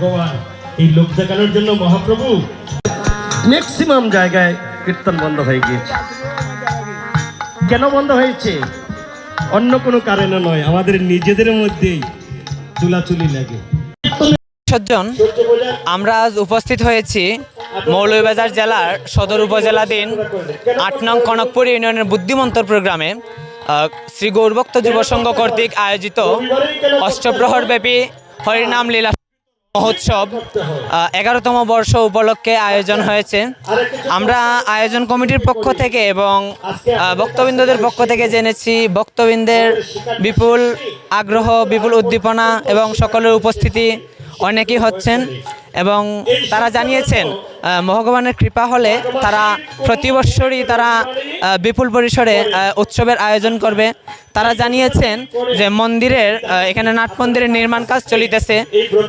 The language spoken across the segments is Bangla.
ভগবান। এই লোক দেখানোর জন্য মহাপ্রভু ম্যাক্সিমাম জায়গায় কীর্তন বন্ধ হয়ে গিয়েছে। কেন বন্ধ হয়েছে? অন্য কোনো কারণে নয় আমাদের নিজেদের মধ্যেই চুলাচুলি লাগে। সজ্জন আমরা আজ উপস্থিত হয়েছি মৌলভীবাজার জেলার সদর উপজেলাধীন আট নং কনকপুর ইউনিয়নের বুদ্ধিমন্তর প্রোগ্রামে আহ, শ্রী গৌরভক্ত যুব সংঘ কর্তৃক আয়োজিত অষ্টপ্রহর ব্যাপী হরিনাম লীলা মহোৎসব এগারোতম বর্ষ উপলক্ষে আয়োজন হয়েছে। আমরা আয়োজন কমিটির পক্ষ থেকে এবং ভক্তবৃন্দদের পক্ষ থেকে জেনেছি ভক্তবৃন্দের বিপুল আগ্রহ, বিপুল উদ্দীপনা এবং সকলের উপস্থিতি। অনেকেই হচ্ছেন এবং তারা জানিয়েছেন ভগবানের কৃপা হলে তারা প্রতি বৎসরই তারা বিপুল পরিসরে উৎসবের আয়োজন করবে। তারা জানিয়েছেন যে মন্দিরের এখানে নাট মন্দিরের নির্মাণ কাজ চলিতেছে।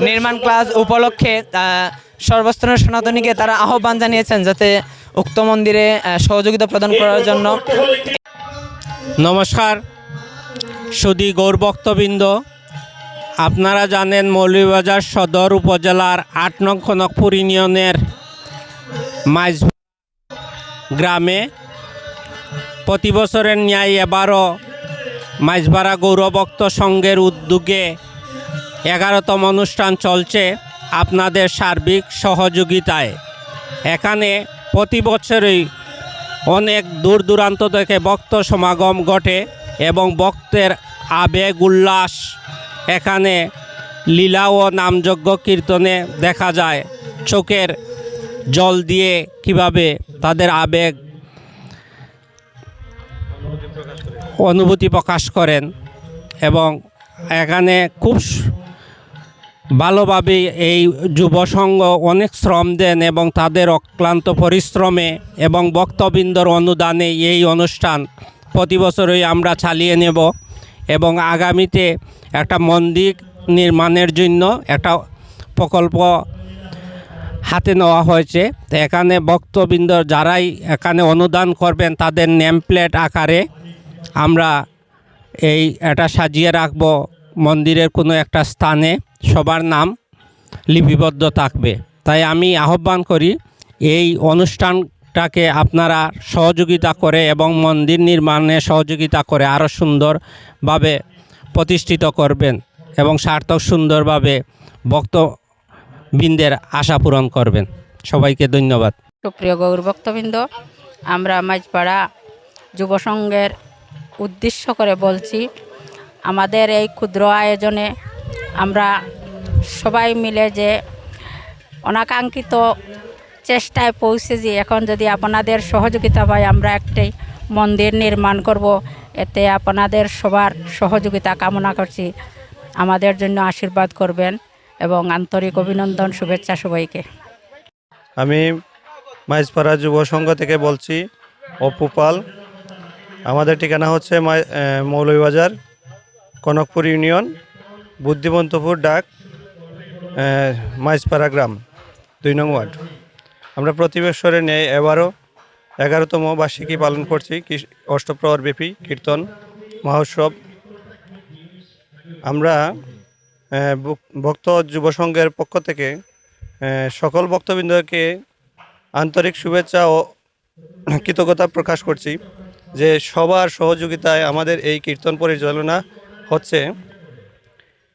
নির্মাণ কাজ উপলক্ষে সর্বস্তরের সনাতনীকে তারা আহ্বান জানিয়েছেন যাতে উক্ত মন্দিরে সহযোগিতা প্রদান করার জন্য। নমস্কার। সুদী গৌরভক্তবৃন্দ আপনারা জানেন মৌলভীবাজার সদর উপজেলার আট নং খনকপুর ইউনিয়নের মাইজ গ্রামে প্রতি বছরের ন্যায় এবারও মাইজপাড়া গৌরভক্ত সংঘের উদ্যোগে এগারোতম অনুষ্ঠান চলছে আপনাদের সার্বিক সহযোগিতায়। এখানে প্রতি বছরই অনেক দূর দূরান্ত থেকে ভক্ত সমাগম ঘটে এবং ভক্তের আবেগ, উল্লাস এখানে লীলা ও নামযজ্ঞ কীর্তনে দেখা যায়। চোখের জল দিয়ে কীভাবে তাদের আবেগ অনুভূতি প্রকাশ করেন এবং এখানে খুব ভালোভাবে এই যুব সংঘ অনেক শ্রম দেন এবং তাদের অক্লান্ত পরিশ্রমে এবং বক্তবৃন্দর অনুদানে এই অনুষ্ঠান প্রতি বছরই আমরা চালিয়ে নেব। এবং আগামীতে একটা মন্দির নির্মাণের জন্য একটা প্রকল্প হাতে নেওয়া হয়েছে। এখানে বক্তবৃন্দ যারাই এখানে অনুদান করবেন তাদের নেম প্লেট আকারে আমরা এই এটা সাজিয়ে রাখব। মন্দিরের কোনো একটা স্থানে সবার নাম লিপিবদ্ধ থাকবে। তাই আমি আহ্বান করি, এই অনুষ্ঠানটাকে আপনারা সহযোগিতা করে এবং মন্দির নির্মাণে সহযোগিতা করে আরও সুন্দরভাবে প্রতিষ্ঠিত করবেন এবং সার্থক সুন্দরভাবে ভক্তবৃন্দের আশা পূরণ করবেন। সবাইকে ধন্যবাদ। সুপ্রিয় গৌর ভক্তবৃন্দ, আমরা মাঝপাড়া যুব সংঘের উদ্দেশ্য করে বলছি, আমাদের এই ক্ষুদ্র আয়োজনে আমরা সবাই মিলে যে অনাকাঙ্ক্ষিত চেষ্টায় পৌঁছেছি। এখন যদি আপনাদের সহযোগিতা পাই, আমরা একটি মন্দির নির্মাণ করব। এতে আপনাদের সবার সহযোগিতা কামনা করছি। আমাদের জন্য আশীর্বাদ করবেন এবং আন্তরিক অভিনন্দন, শুভেচ্ছা সবাইকে। আমি মাইজপাড়া যুব সংঘ থেকে বলছি, অপু পাল। আমাদের ঠিকানা হচ্ছে মৌলভীবাজার, কনকপুর ইউনিয়ন, বুদ্ধিমন্তপুর ডাক মাইজপাড়া গ্রাম, দুই নং ওয়ার্ড। আমরা প্রতি বছরে নেই, এবারও এগারোতম বার্ষিকী পালন করছি, কৃষ- অষ্টপ্রহর ব্যাপী, কীর্তন, মহোৎসব। আমরা ভক্ত যুব সংঘের পক্ষ থেকে সকল ভক্তবৃন্দকে আন্তরিক শুভেচ্ছা ও কৃতজ্ঞতা প্রকাশ করছি যে সবার সহযোগিতায় আমাদের এই কীর্তন পরিচালনা হচ্ছে।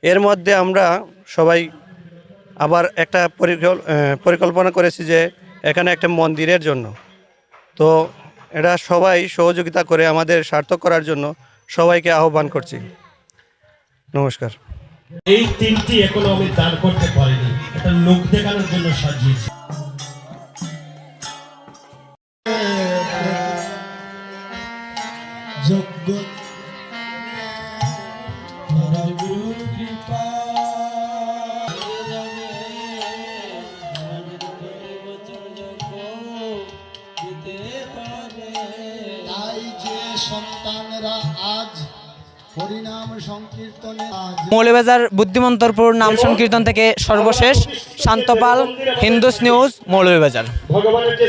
এর মধ্যে আমরা সবাই আবার একটা পরিকল্পনা করেছি যে এখানে একটা মন্দিরের জন্য। তো এটা সবাই সহযোগিতা করে আমাদের সার্থক করার জন্য সবাইকে আহ্বান করছি। নমস্কার। এই তিনটি এখনও আমি দাঁড় করতে পারিনি। এটা লোক দেখানোর জন্য সাজিয়েছি। যোগ্য সন্তানরা আজ মৌলভীবাজার বুদ্ধিমন্তরপুর নাম সংকীর্তন থেকে সর্বশেষ শান্তপাল হিন্দুস নিউজ মৌলবাজার ভগবানের যে